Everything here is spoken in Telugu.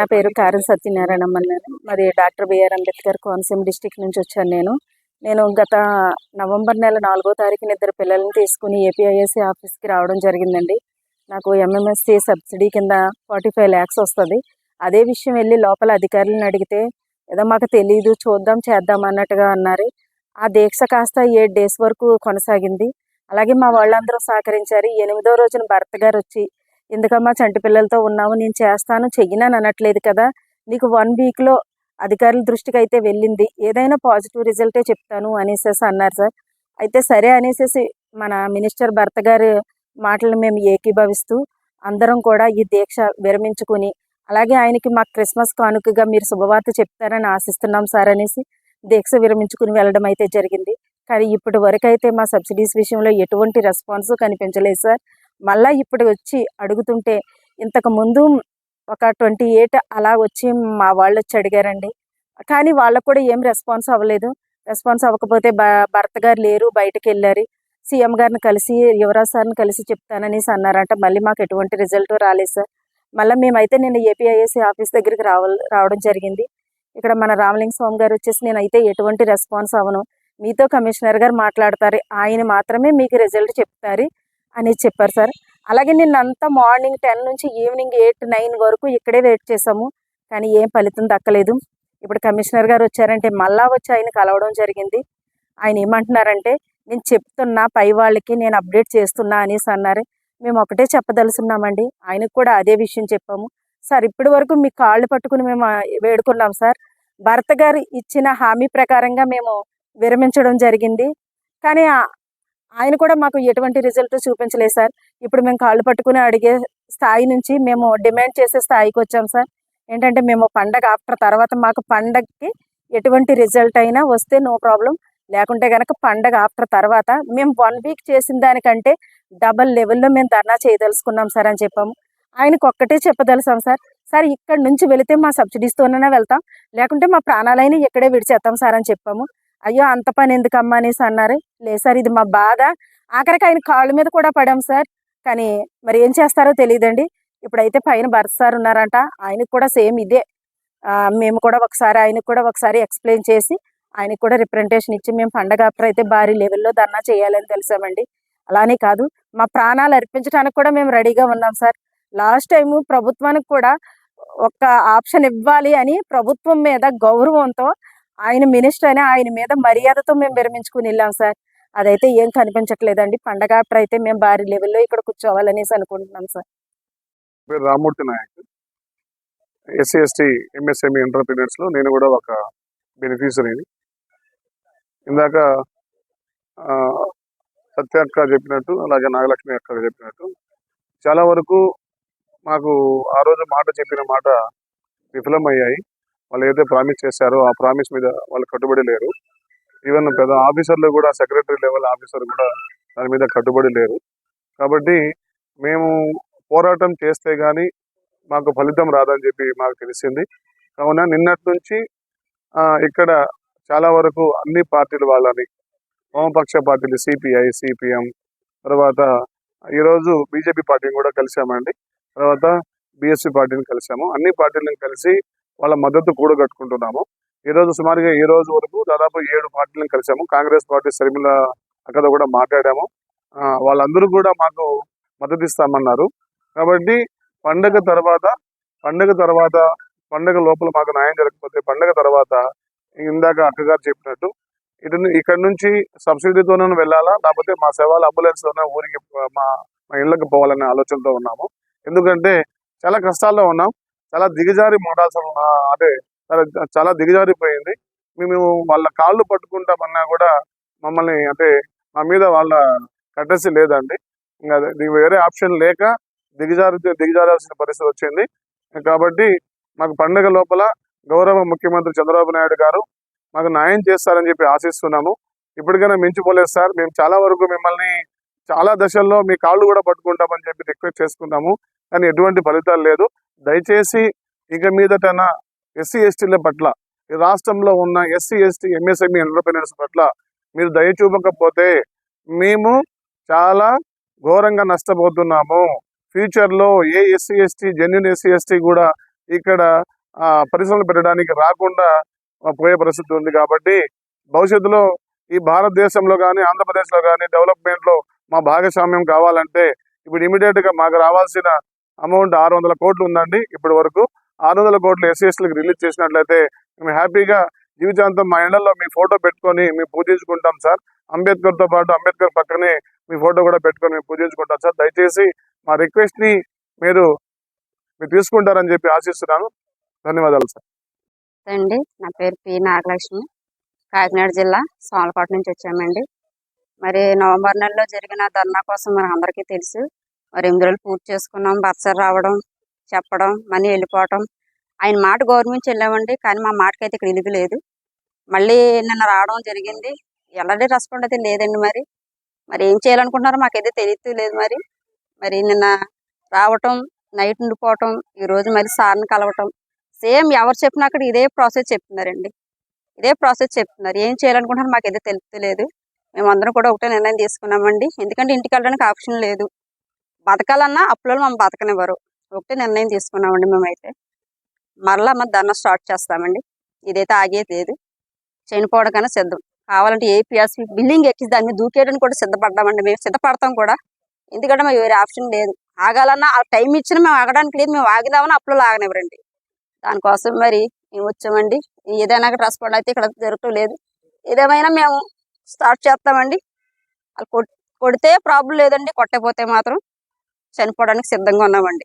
నా పేరు కారం సత్యనారాయణ అన్నారు. మరి doctor BR Ambedkar Konaseema district నుంచి వచ్చాను నేను. నేను గత నవంబర్ నెల నాలుగో తారీఖున ఇద్దరు పిల్లల్ని తీసుకుని ఏపీఐఎస్సీ ఆఫీస్కి రావడం జరిగిందండి. నాకు ఎంఎంఎస్సీ సబ్సిడీ కింద ఫార్టీ ఫైవ్ ల్యాక్స్ వస్తుంది. అదే విషయం వెళ్ళి లోపల అధికారులను అడిగితే ఏదో మాకు తెలియదు చూద్దాం చేద్దాం అన్నట్టుగా అన్నారు. ఆ దీక్ష కాస్త ఏడు డేస్ వరకు కొనసాగింది. అలాగే మా వాళ్ళందరూ సహకరించారు. ఎనిమిదో రోజున భర్త గారు వచ్చి ఎందుకమ్మా చంటి పిల్లలతో ఉన్నావు నేను చేస్తాను చెయ్యనని అనట్లేదు కదా. నీకు వన్ వీక్లో అధికారుల దృష్టికి అయితే వెళ్ళింది. ఏదైనా పాజిటివ్ రిజల్టే చెప్తాను అనేసేసి అన్నారు సార్. అయితే సరే అనేసి మన మినిస్టర్ భర్త గారి మాటలు మేము ఏకీభవిస్తూ అందరం కూడా ఈ దీక్ష విరమించుకుని అలాగే ఆయనకి మాకు క్రిస్మస్ కానుకగా మీరు శుభవార్త చెప్తారని ఆశిస్తున్నాం సార్ అనేసి దీక్ష విరమించుకుని వెళ్ళడం అయితే జరిగింది. కానీ ఇప్పటి వరకు అయితే మా సబ్సిడీస్ విషయంలో ఎటువంటి రెస్పాన్స్ కనిపించలేదు సార్. మళ్ళీ ఇప్పుడు వచ్చి అడుగుతుంటే ఇంతకు ముందు ఒక ట్వంటీ ఎయిట్ అలా వచ్చి మా వాళ్ళు వచ్చి అడిగారండి. కానీ వాళ్ళకు కూడా ఏం రెస్పాన్స్ అవ్వలేదు. రెస్పాన్స్ అవ్వకపోతే భ- భర్త గారు లేరు బయటకు వెళ్ళారు. సీఎం గారిని కలిసి యువరాజ్ సార్ని కలిసి చెప్తాననేసి అన్నారంట. మళ్ళీ మాకు ఎటువంటి రిజల్ట్ రాలేదు సార్. మళ్ళీ మేమైతే నేను ఏపీఐఎస్సీ ఆఫీస్ దగ్గరికి రావ రావడం జరిగింది. ఇక్కడ మన రామలింగ స్వామి గారు వచ్చేసి నేనైతే ఎటువంటి రెస్పాన్స్ అవ్వను. మీతో కమిషనర్ గారు మాట్లాడతారు. ఆయన మాత్రమే మీకు రిజల్ట్ చెప్తారు. అని చెప్పారు సార్. అలాగే నిన్నంతా మార్నింగ్ టెన్ నుంచి ఈవినింగ్ ఎయిట్ నైన్ వరకు ఇక్కడే వెయిట్ చేసాము కానీ ఏం ఫలితం దక్కలేదు. ఇప్పుడు కమిషనర్ గారు వచ్చారంటే మళ్ళా వచ్చి ఆయన కలవడం జరిగింది. ఆయన ఏమంటున్నారంటే నేను చెప్తున్నా పై వాళ్ళకి నేను అప్డేట్ చేస్తున్నా అనేసి అన్నారు. మేము ఒకటే చెప్పదలుచున్నామండి. ఆయనకు కూడా అదే విషయం చెప్పాము. సార్ ఇప్పటి వరకు మీ కాళ్ళు పట్టుకుని మేము వేడుకున్నాం సార్. భర్త గారు ఇచ్చిన హామీ ప్రకారంగా మేము విరమించడం జరిగింది. కానీ ఆయన కూడా మాకు ఎటువంటి రిజల్ట్ చూపించలేదు సార్. ఇప్పుడు మేము కాళ్ళు పట్టుకుని అడిగే స్థాయి నుంచి మేము డిమాండ్ చేసే స్థాయికి వచ్చాం సార్. ఏంటంటే మేము పండగ ఆఫ్టర్ తర్వాత మాకు పండగకి ఎటువంటి రిజల్ట్ అయినా వస్తే నో ప్రాబ్లం లేకుంటే కనుక పండగ ఆఫ్టర్ తర్వాత మేము వన్ వీక్ చేసిన దానికంటే డబల్ లెవెల్లో మేము ధర్నా చేయదలుచుకున్నాం సార్ అని చెప్పాము. ఆయనకు ఒక్కటే చెప్పదలుసాం సార్. సార్ ఇక్కడ నుంచి వెళితే మా సబ్సిడీస్తోనే వెళ్తాం. లేకుంటే మా ప్రాణాలైనా ఇక్కడే విడిచేస్తాం సార్ అని చెప్పాము. అయ్యో అంత పని ఎందుకమ్మా అనేసి అన్నారు. లేదు సార్ ఇది మా బాధ. ఆఖరికి ఆయన కాళ్ళ మీద కూడా పడాం సార్. కానీ మరి ఏం చేస్తారో తెలియదండి ఇప్పుడైతే పైన భరత్ సార్ ఉన్నారంట. ఆయనకు కూడా సేమ్ ఇదే. మేము కూడా ఒకసారి ఆయనకు కూడా ఒకసారి ఎక్స్ప్లెయిన్ చేసి ఆయనకు కూడా రిప్రజెంటేషన్ ఇచ్చి మేము పండగ అయితే భారీ లెవెల్లో ధర్నా చేయాలని తెలిసామండి. అలానే కాదు మా ప్రాణాలు అర్పించడానికి కూడా మేము రెడీగా ఉన్నాం సార్. లాస్ట్ టైము ప్రభుత్వానికి కూడా ఒక ఆప్షన్ ఇవ్వాలి అని ప్రభుత్వం మీద గౌరవంతో ఆయన మినిస్టర్ అయినా ఆయన మీద మర్యాదతో మేము విరమించుకుని వెళ్ళాం సార్. అదైతే ఏం కనిపించట్లేదండి. పండగ ఆఫ్టర్ అయితే మేము భారీ లెవెల్లో ఇక్కడ కూర్చోవాలనేసి అనుకుంటున్నాం sir. Ramurthy Nayak. SC ST MSME ఎంటర్ప్రీనర్స్లో నేను కూడా ఒక బెనిఫిషరీని ఇందాక ఆ, సత్య అక్క చెప్పినట్టు అలాగే నాగలక్ష్మి అక్క చెప్పినట్టు చాలా వరకు మాకు ఆ రోజు మాట చెప్పిన మాట విఫలమయ్యాయి. వాళ్ళు ఏదైతే ప్రామిస్ చేశారో ఆ ప్రామిస్ మీద వాళ్ళు కట్టుబడి లేరు. ఈవెన్ పెద్ద ఆఫీసర్లు కూడా సెక్రటరీ లెవెల్ ఆఫీసర్ కూడా దాని మీద కట్టుబడి లేరు. కాబట్టి మేము పోరాటం చేస్తే కానీ మాకు ఫలితం రాదని చెప్పి మాకు తెలిసింది. కావున నిన్నటి నుంచి ఇక్కడ చాలా వరకు అన్ని పార్టీలు వాళ్ళని వామపక్ష పార్టీలు సిపిఐ సిపిఎం తర్వాత ఈరోజు బీజేపీ పార్టీని కూడా కలిసామండి. తర్వాత బిఎస్సి పార్టీని కలిసాము. అన్ని పార్టీలను కలిసి వాళ్ళ మద్దతు కూడగట్టుకుంటున్నాము ఈ రోజు సుమారుగా ఈ రోజు వరకు దాదాపు ఏడు పార్టీలను కలిసాము. కాంగ్రెస్ పార్టీ శర్మిల అక్కడ కూడా మాట్లాడాము. వాళ్ళందరూ కూడా మాకు మద్దతు ఇస్తామన్నారు. కాబట్టి పండగ తర్వాత పండగ తర్వాత పండగ లోపల మాకు న్యాయం జరగకపోతే పండగ తర్వాత ఇందాక అక్కగారు చెప్పినట్టు ఇటు ను- ఇక్కడ నుంచి సబ్సిడీతోనే వెళ్ళాలా? లేకపోతే మా సేవలు అంబులెన్స్ తోనే ఊరికి మా మా ఇళ్ళకి పోవాలనే ఆలోచనతో ఉన్నాము. ఎందుకంటే చాలా కష్టాల్లో ఉన్నాం. చాలా దిగజారి మోడాల్సిన అంటే చాలా దిగజారిపోయింది. మేము వాళ్ళ కాళ్ళు పట్టుకుంటామన్నా కూడా మమ్మల్ని అంటే మా మీద వాళ్ళ కట్టసి లేదండి. ఇంకా వేరే ఆప్షన్ లేక దిగజారి దిగజారాల్సిన పరిస్థితి వచ్చింది. కాబట్టి మాకు పండుగ లోపల గౌరవ ముఖ్యమంత్రి చంద్రబాబు నాయుడు గారు మాకు న్యాయం చేస్తారని చెప్పి ఆశిస్తున్నాము. ఇప్పటికైనా మించిపోలేదు సార్. మేము చాలా వరకు మిమ్మల్ని చాలా దశల్లో మీ కాళ్ళు కూడా పట్టుకుంటామని చెప్పి రిక్వెస్ట్ చేసుకున్నాము కానీ ఎటువంటి ఫలితాలు లేదు. దయచేసి ఇక మీదటన ఎస్సీ ఎస్టీల పట్ల ఈ రాష్ట్రంలో ఉన్న ఎస్సీ ఎస్టీ ఎంఎస్ఎంఈ ఎంటర్ప్రీనర్స్ పట్ల మీరు దయ చూపకపోతే మేము చాలా ఘోరంగా నష్టపోతున్నాము. ఫ్యూచర్లో ఏ SC ST genuine SC ST కూడా ఇక్కడ ఆ, పరిశ్రమలు పెట్టడానికి రాకుండా పోయే పరిస్థితి ఉంది కాబట్టి భవిష్యత్తులో ఈ భారతదేశంలో కానీ ఆంధ్రప్రదేశ్లో కానీ డెవలప్మెంట్లో మా భాగస్వామ్యం కావాలంటే ఇప్పుడు ఇమీడియట్గా మాకు రావాల్సిన అమౌంట్ ఆరు వందల కోట్లు ఉందండి ఇప్పటి వరకు. ఆరు వందల కోట్లు ఎస్సీఎస్టీలకు రిలీజ్ చేసినట్లయితే మేము హ్యాపీగా జీవితాంతం మా ఇళ్ళలో మీ ఫోటో పెట్టుకొని మేము పూజించుకుంటాం సార్. అంబేద్కర్తో పాటు అంబేద్కర్ పక్కనే మీ ఫోటో కూడా పెట్టుకొని మేము పూజించుకుంటాం సార్. దయచేసి మా రిక్వెస్ట్ని మీరు మీరు తీసుకుంటారని చెప్పి ఆశిస్తున్నాను. ధన్యవాదాలు సార్. అండి నా పేరు పి నాగలక్ష్మి. కాకినాడ జిల్లా సోమలకోట నుంచి వచ్చామండి. మరి నవంబర్ నెలలో జరిగిన ధర్నా కోసం మన అందరికీ తెలుసు. మరి ఎనిమిది రోజులు పూర్తి చేసుకున్నాం బస్సు రావడం చెప్పడం మనీ వెళ్ళిపోవటం. ఆయన మాట గవర్నమెంట్ వెళ్ళామండి కానీ మా మాటకైతే ఇక్కడ విలువ లేదు. మళ్ళీ నిన్న రావడం జరిగింది. ఎలాంటి రెస్పాండ్ అయితే లేదండి మరి. మరి ఏం చేయాలనుకుంటున్నారో మాకైతే తెలియదు లేదు మరి. మరి నిన్న రావటం నైట్ ఉండిపోవటం ఈరోజు మరి సార్ని కలవటం. సేమ్ ఎవరు చెప్పినా అక్కడ ఇదే ప్రాసెస్ చెప్తున్నారండి. ఇదే ప్రాసెస్ చెప్తున్నారు. ఏం చేయాలనుకుంటున్నారో మాకు ఏదో తెలుస్తలేదు. మేమందరం కూడా ఒకటే నిర్ణయం తీసుకున్నామండి. ఎందుకంటే ఇంటికి వెళ్ళడానికి ఆప్షన్ లేదు. బతకాలన్నా అప్పులలో మనం బతకనివ్వరు. ఒకటే నిర్ణయం తీసుకున్నామండి మేమైతే. మరలా మన ధర్నా స్టార్ట్ చేస్తామండి. ఇదైతే ఆగేది లేదు. చనిపోవడం కన్నా సిద్ధం. కావాలంటే ఏపీఎస్పీ బిల్డింగ్ ఎక్కి దాని మీద దూకేయడానికి కూడా సిద్ధపడ్డామండి. మేము సిద్ధపడతాం కూడా. ఎందుకంటే మేము వేరే ఆప్షన్ లేదు. ఆగాలన్నా ఆ టైం ఇచ్చిన మేము ఆగడానికి లేదు. మేము ఆగిదామని అప్పులో ఆగనివ్వరండి. దానికోసం మరి మేము వచ్చామండి. ఏదైనా రెస్పాండ్ అయితే ఇక్కడ జరగటం లేదు. ఏదేమైనా మేము స్టార్ట్ చేస్తామండి. వాళ్ళు కొడితే ప్రాబ్లం లేదండి. కొట్టకపోతే మాత్రం చనిపోవడానికి సిద్ధంగా ఉన్నామండి.